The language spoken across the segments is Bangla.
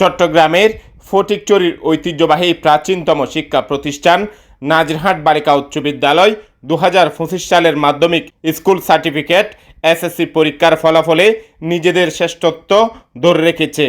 চট্টগ্রামের ফটিকচুরির ঐতিহ্যবাহী প্রাচীনতম শিক্ষা প্রতিষ্ঠান নাজরহাট বালিকা উচ্চ বিদ্যালয় দু হাজার পঁচিশ সালের মাধ্যমিক স্কুল সার্টিফিকেট এসএসসি পরীক্ষার ফলাফলে নিজেদের শ্রেষ্ঠত্ব ধরে রেখেছে।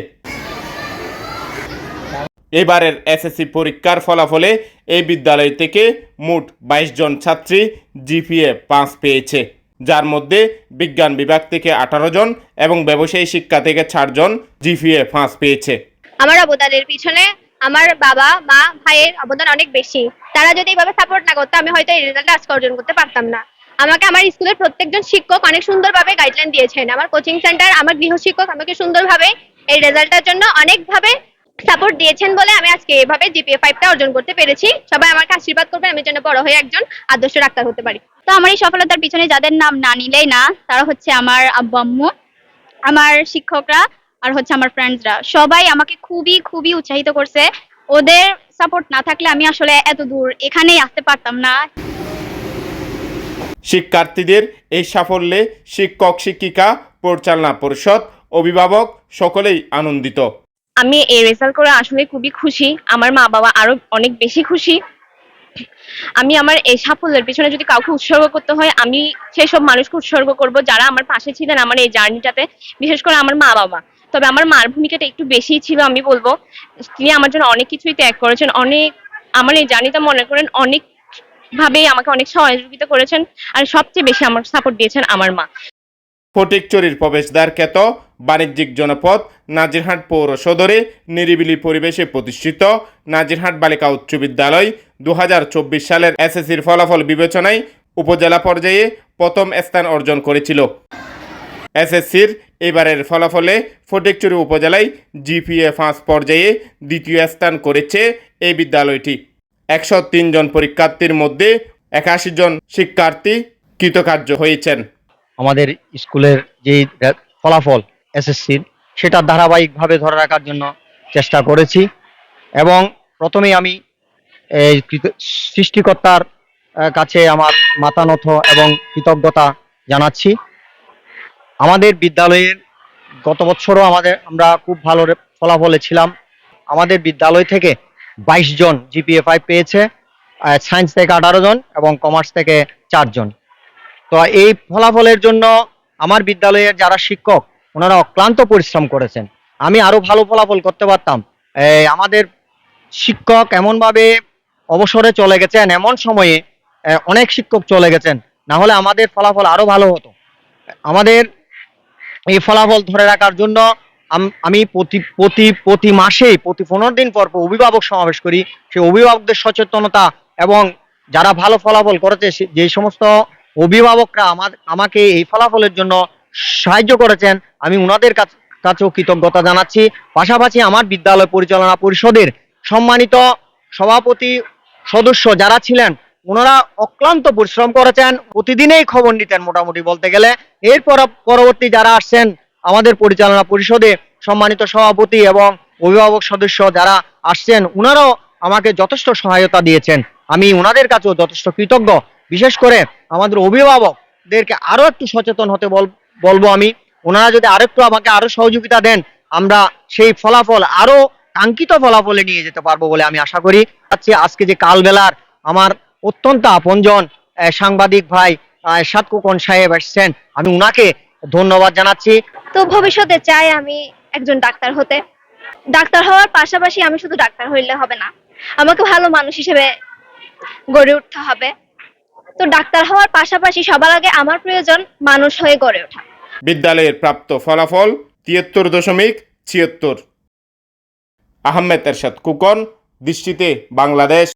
এবারের এসএসসি পরীক্ষার ফলাফলে এই বিদ্যালয় থেকে মোট বাইশ জন ছাত্রী জিপিএ পাঁচ পেয়েছে, যার মধ্যে বিজ্ঞান বিভাগ থেকে আঠারো জন এবং ব্যবসায়ী শিক্ষা থেকে চারজন জিপিএ পাঁচ পেয়েছে। আমার অবদানের পিছনে, আমার বাবা, মা, ভাইয়ের অবদান অনেক বেশি। তারা যদি এইভাবে সাপোর্ট না করতো, আমি হয়তো এই রেজাল্ট আজকে অর্জন করতে পারতাম না। আমাকে আমার স্কুলের প্রত্যেকজন শিক্ষক অনেক সুন্দরভাবে গাইডলাইন দিয়েছেন। আমার কোচিং সেন্টার আমার গৃহ শিক্ষক আমাকে সুন্দরভাবে এই রেজাল্টের জন্য অনেকভাবে সাপোর্ট দিয়েছেন বলে আমি আজকে এভাবে জিপিএ ফাইভটা অর্জন করতে পেরেছি। সবাই আমাকে আশীর্বাদ করবেন আমি যেন বড় হয়ে একজন আদর্শ ডাক্তার হতে পারি। তো আমার এই সফলতার পিছনে যাদের নাম না নিলেই না, তারা হচ্ছে আমার আব্বু আম্মু। আমার শিক্ষকরা আর হচ্ছে আমার ফ্রেন্ডসরা সবাই আমাকে খুবই খুবই উৎসাহিত করছে। ওদের সাপোর্ট না থাকলে আমি আসলে এত দূর এখানেই আসতে পারতাম না। শিক্ষার্থীদের এই সাফল্যে শিক্ষক শিক্ষিকা পরিচালনা পরিষদ অভিভাবক সকলেই আনন্দিত। আমি এই রেজাল্ট করে আসলে খুবই খুশি। আমার মা বাবা আরও অনেক বেশি খুশি। আমি আমার এই সাফল্যের পিছনে যদি কাউকে উৎসর্গ করতে হয় আমি সেই সব মানুষকে উৎসর্গ করব যারা আমার পাশে ছিলেন আমার এই জার্নিটাতে বিশেষ করে আমার মা বাবা তবে আমার মার ভূমিকাটা একটু বেশিই ছিল, আমি বলব। তিনি আমার জন্য অনেক কিছুই ত্যাগ করেছেন, অনেক, আমার এই জার্নিটা মনে করেন অনেক ভাবে আমাকে অনেক সহযোগিতা করেছেন আর সবচেয়ে বেশি আমার সাপোর্ট দিয়েছেন আমার মা। ফটিকচুরির প্রবেশদ্বার খ্যাত বাণিজ্যিক জনপদ নাজিরহাট পৌর সদরে নিরিবিলি পরিবেশে প্রতিষ্ঠিত নাজিরহাট বালিকা উচ্চ বিদ্যালয় দু হাজার চব্বিশ সালের এসএসসির ফলাফল বিবেচনায় উপজেলা পর্যায়ে প্রথম স্থান অর্জন করেছিল। এসএসসির এবারের ফলাফলে ফটিকচুরি উপজেলায় জিপিএ পাঁচ পর্যায়ে দ্বিতীয় স্থান করেছে এই বিদ্যালয়টি। একশো জন পরীক্ষার্থীর মধ্যে একাশি জন শিক্ষার্থী কৃতকার্য হয়েছেন। আমাদের স্কুলের রে- ফলাফল এসএসসির, সেটা ধারাবাহিকভাবে ধরে রাখার জন্য চেষ্টা করেছি এবং প্রথমেই আমি সৃষ্টিকর্তার কাছে আমার মাথা নত এবং কৃতজ্ঞতা জানাচ্ছি। আমাদের বিদ্যালয়ের গত বছরও আমাদের, আমরা খুব ভালো ফলাফলে ছিলাম। আমাদের বিদ্যালয় থেকে বাইশ জন জিপিএ ফাইভ পেয়েছে সায়েন্স থেকে আঠারো জন এবং কমার্স থেকে চারজন তো এই ফলাফলের জন্য আমার বিদ্যালয়ের যারা শিক্ষক ওনারা অক্লান্ত পরিশ্রম করেছেন। আমি আরও ভালো ফলাফল করতে পারতাম। আমাদের শিক্ষক এমনভাবে অবসরে চলে গেছেন, এমন সময়ে অনেক শিক্ষক চলে গেছেন। না হলে আমাদের ফলাফল আরও ভালো হতো। আমাদের এই ফলাফল ধরে রাখার জন্য আমি প্রতি প্রতি প্রতি মাসেই, প্রতি পনেরো দিন পর পর অভিভাবক সমাবেশ করি। সেই অভিভাবকদের সচেতনতা এবং যারা ভালো ফলাফল করেছে যে সমস্ত অভিভাবকরা আমার আমাকে এই ফলাফলের জন্য সাহায্য করেছেন, আমি ওনাদের কাছ- কাছেও কৃতজ্ঞতা জানাচ্ছি। পাশাপাশি আমার বিদ্যালয় পরিচালনা পরিষদের সম্মানিত সভাপতি সদস্য যারা ছিলেন ওনারা অক্লান্ত পরিশ্রম করেছেন। প্রতিদিনেই খবর নিতেন মোটামুটি বলতে গেলে। এরপর পরবর্তী যারা আসছেন, আমাদের পরিচালনা পরিষদে সম্মানিত সভাপতি এবং অভিভাবক সদস্য যারা আসছেন, ওনারাও আমাকে যথেষ্ট সহায়তা দিয়েছেন। আমি ওনাদের কাছেও যথেষ্ট কৃতজ্ঞ। বিশেষ করে আমাদের অভিভাবকদেরকে আরও একটু সচেতন হতে বল- বলব আমি। ওনারা যদি আরেকটু আমাকে আরও সহযোগিতা দেন, আমরা সেই ফলাফল আরও কাঙ্ক্ষিত ফলাফলে নিয়ে যেতে পারব বলে আমি আশা করি। আজকে যে কালবেলার আমার অত্যন্ত আপনজন সাংবাদিক ভাই আহ, সাত কোকন সাহেব এসছেন। আমি উনাকে ধন্যবাদ জানাচ্ছি। তো ভবিষ্যতে চাই আমি একজন ডাক্তার হতে। ডাক্তার হওয়ার পাশাপাশি আমি শুধু ডাক্তার হইলে হবে না আমাকে ভালো মানুষ হিসেবে গড়ে উঠতে হবে। তো ডাক্তার হওয়ার পাশাপাশি সবার আগে আমার প্রয়োজন মানুষ হয়ে গড়ে ওঠা। বিদ্যালয়ের প্রাপ্ত ফলাফল তিয়াত্তর দশমিক ছিয়াত্তর। আহমেদ এরশাদ কুকন দৃষ্টিতে বাংলাদেশ।